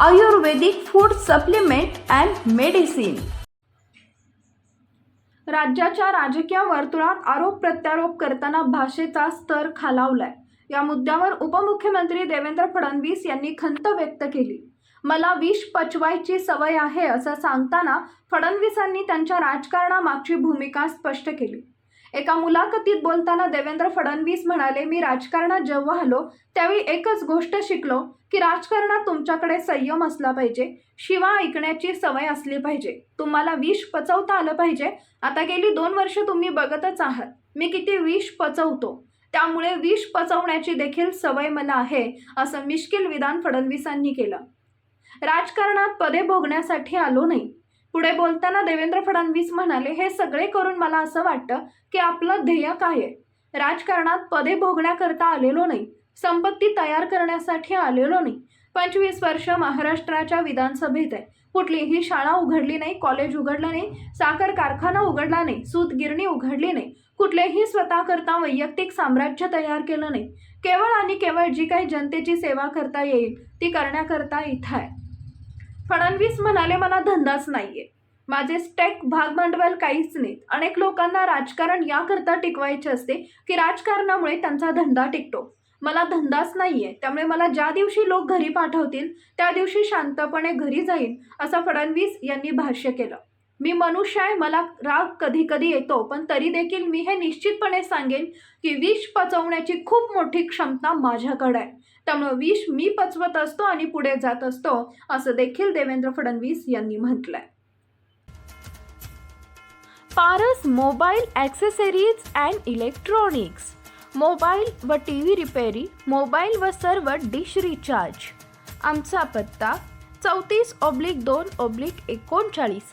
Ayurvedic food supplement and medicine. राज्याच्या राजकीय वर्तुळात आरोप प्रत्यारोप करताना भाषेचा स्तर खालावलाय. या मुद्द्यावर उपमुख्यमंत्री देवेंद्र फडणवीस यांनी खंत व्यक्त केली. मला विष पचवायची सवय आहे असं सांगताना फडणवीसांनी त्यांच्या राजकारणामागची भूमिका स्पष्ट केली. एका मुलाखतीत बोलताना देवेंद्र फडणवीस म्हणाले मी राजकारणात जेव्हा आलो त्यावेळी एकच गोष्ट शिकलो की राजकारणात तुमच्याकडे संयम असला पाहिजे शिवा ऐकण्याची सवय असली पाहिजे. तुम्हाला विष पचवता आलं पाहिजे. आता गेली दोन वर्ष तुम्ही बघतच आहात. मी किती विष पचवतो. त्यामुळे विष पचवण्याची देखील सवय मला आहे असं मिश्किल विधान फडणवीसांनी केलं. राजकारणात पदे भोगण्यासाठी आलो नाही. पुढे बोलताना देवेंद्र फडणवीस म्हणाले हे सगळे करून मला असं वाटतं की आपलं ध्येय काय आहे? राजकारणात पदे भोगण्याकरता आलेलो नाही संपत्ती तयार करण्यासाठी आलेलो नाही. पंचवीस वर्ष महाराष्ट्राच्या विधानसभेत आहे. कुठलीही शाळा उघडली नाही कॉलेज उघडलं नाही साखर कारखाना उघडला नाही सूतगिरणी उघडली नाही. कुठलेही स्वतःकरता वैयक्तिक साम्राज्य तयार केलं नाही. केवळ आणि केवळ जी काही जनतेची सेवा करता येईल ती करण्याकरता इथं आहे. फडणवीस म्हणाले मला धंदाच नाहीये. माझे स्टेक भागभांडवल काहीच नाहीत. अनेक लोकांना राजकारण याकरता टिकवायचे असते की राजकारणामुळे त्यांचा धंदा टिकतो. मला धंदाच नाहीये. त्यामुळे मला ज्या दिवशी लोक घरी पाठवतील त्या दिवशी शांतपणे घरी जाईन असं फडणवीस यांनी भाष्य केलं. मी मनुष्य आहे मला राग कधी कधी येतो पण तरी देखील मी हे निश्चितपणे सांगेन की विष पचवण्याची खूप मोठी क्षमता माझ्याकडे आहे. त्यामुळे विष मी पचवत असतो आणि पुढे जात असतो असं देखील देवेंद्र फडणवीस यांनी म्हटलंय. Paras mobile accessories and electronics. Mobile व टी व्ही रिपेरी मोबाईल व सर्व डिश रिचार्ज. आमचा पत्ता चौतीस ऑब्लिक दोन ऑब्लिक एकोणचाळीस.